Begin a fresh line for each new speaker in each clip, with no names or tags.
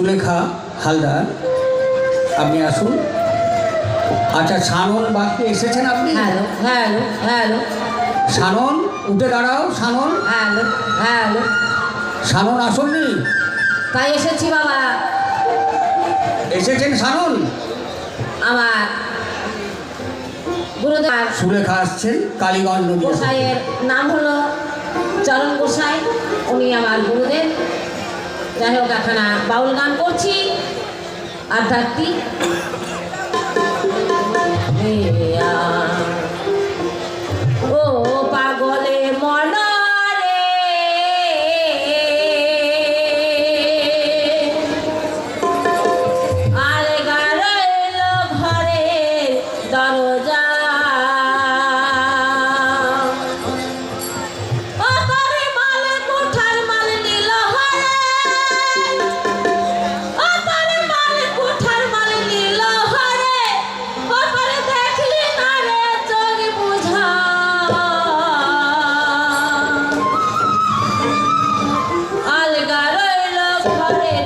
সুলেখা হালদার। আপনি আসুন। আচ্ছা সানন বাগকে এসেছেন আপনি?
Hello hello hello.
সানন উঠে দাঁড়াও সানন
হ্যালো হ্যালো।
সানন আসননি।
তাই এসেছি বাবা।
এসেছেন সানন
আমার গুরুদেব
সুলেখা আসছেন কালীগঞ্জ
গোসাইয়ের নাম হলো চরণ গোসাই উনি আমার গুরুদেব। যাই হোক একখানা বাউল গান করছি। আধ্যাত্মিক ও পাগলে মনরে। আরে গারইল ঘরের ঘরের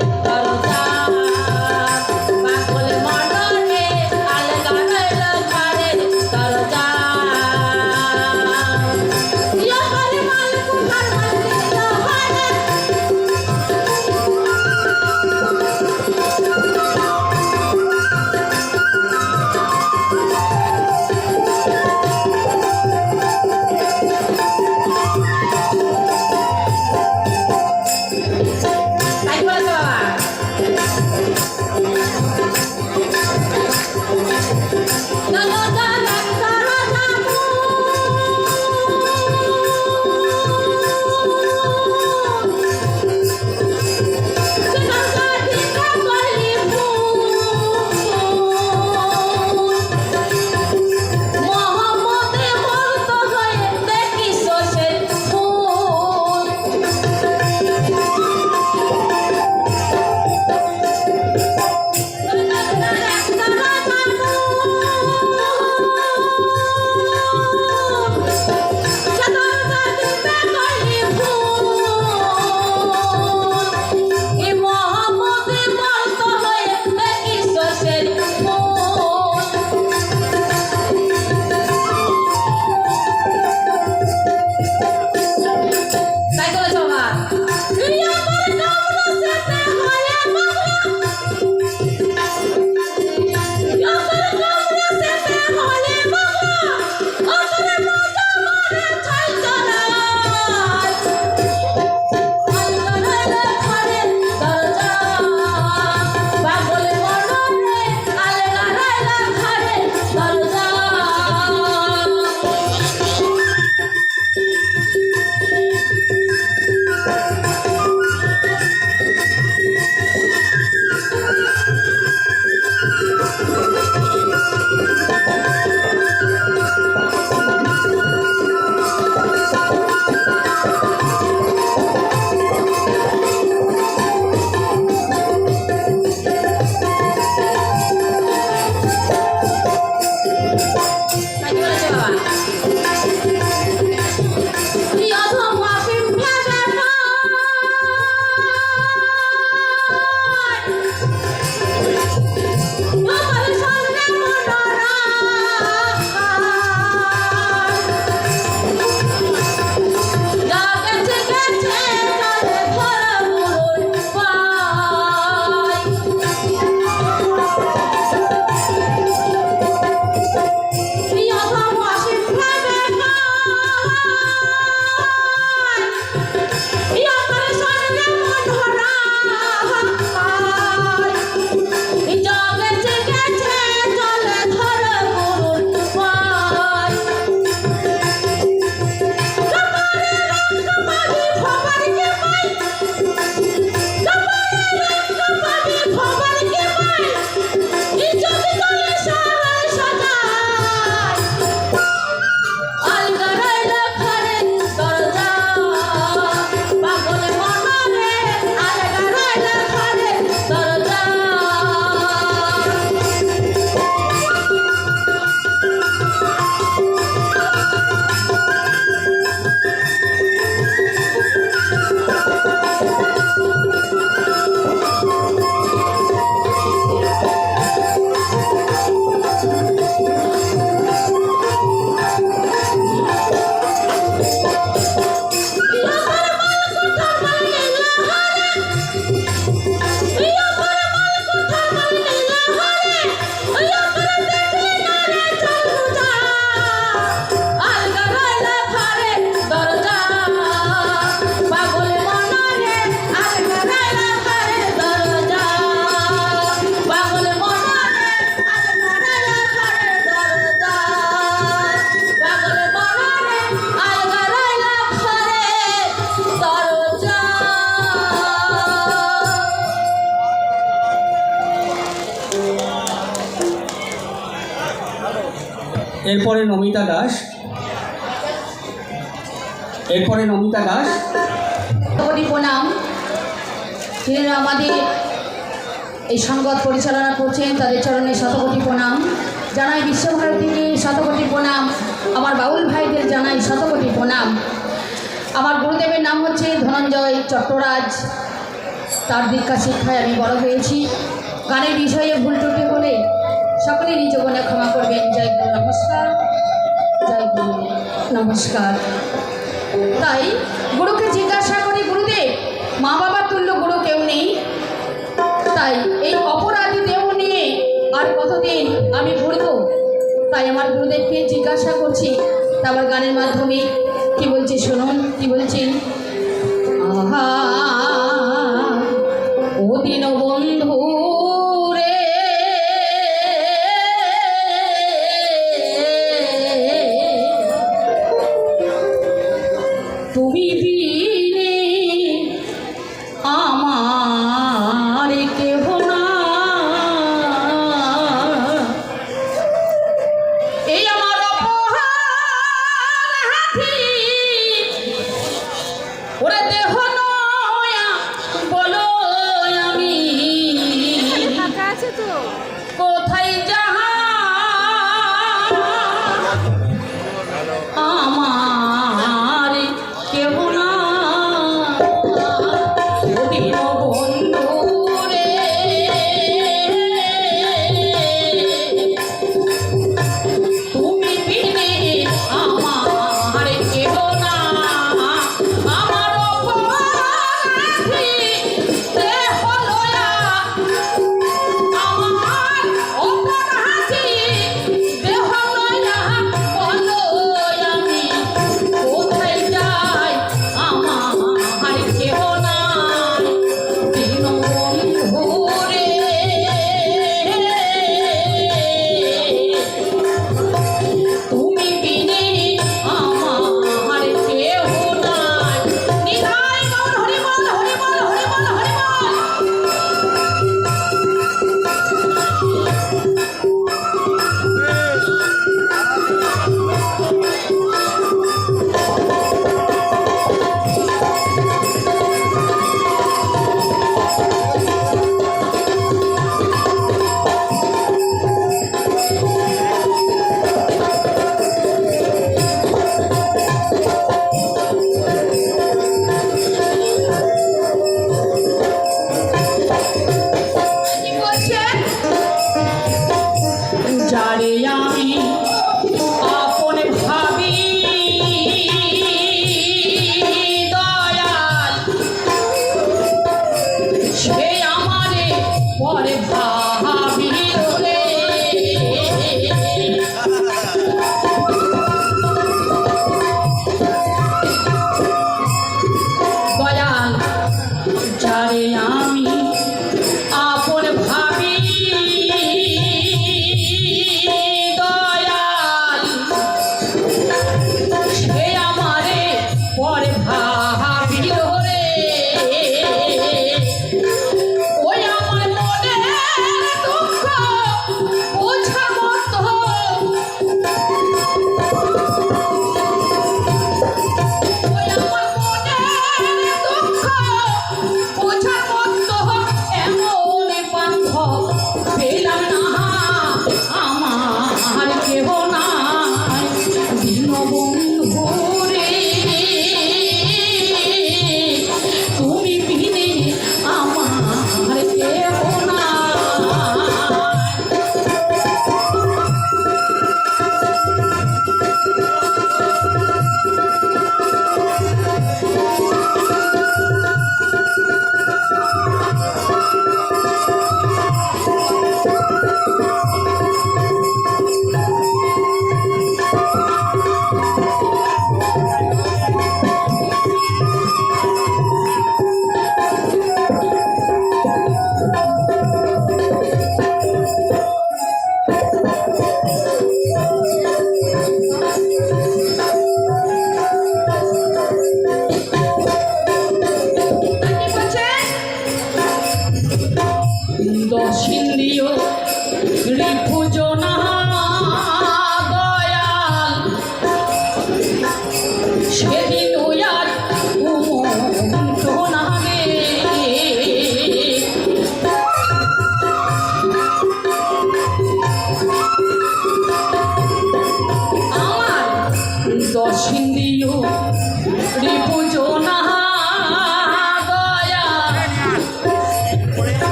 এরপরে নমিতা দাস। এরপরে নমিতা দাস।
প্রণাম। যিনি আমাদের এই সংবাদ পরিচালনা করছেন, তাদের চরণে শতকোটি প্রণাম। জানাই বিশ্বভারতীকে শতকোটি প্রণাম। আমার বাউল ভাইদের জানাই শতকোটি প্রণাম। আমার গুরুদেবের নাম হচ্ছে ধনঞ্জয় চট্টরাজ। তার দীক্ষা শিক্ষায় আমি বড় হয়েছি। গানের বিষয়ে ভুল ত্রুটি হলে সকলে নিজ মনে ক্ষমা করবেন। জয় গুরু, নমস্কার। জয় গুরু, নমস্কার। তাই গুরুকে জিজ্ঞাসা করি, গুরুদেব মা বাবা তুল্য গুরু কেউ নেই? তাই এই অপরাধী দেহ নিয়ে আর কতদিন আমি ঘুরবো? তাই আমার গুরুদেবকে জিজ্ঞাসা করছি। তা আমার গানের মাধ্যমে কি বলছে, শুনুন, কি বলছেন আহা তুমি বিনে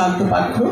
সাধু সাধু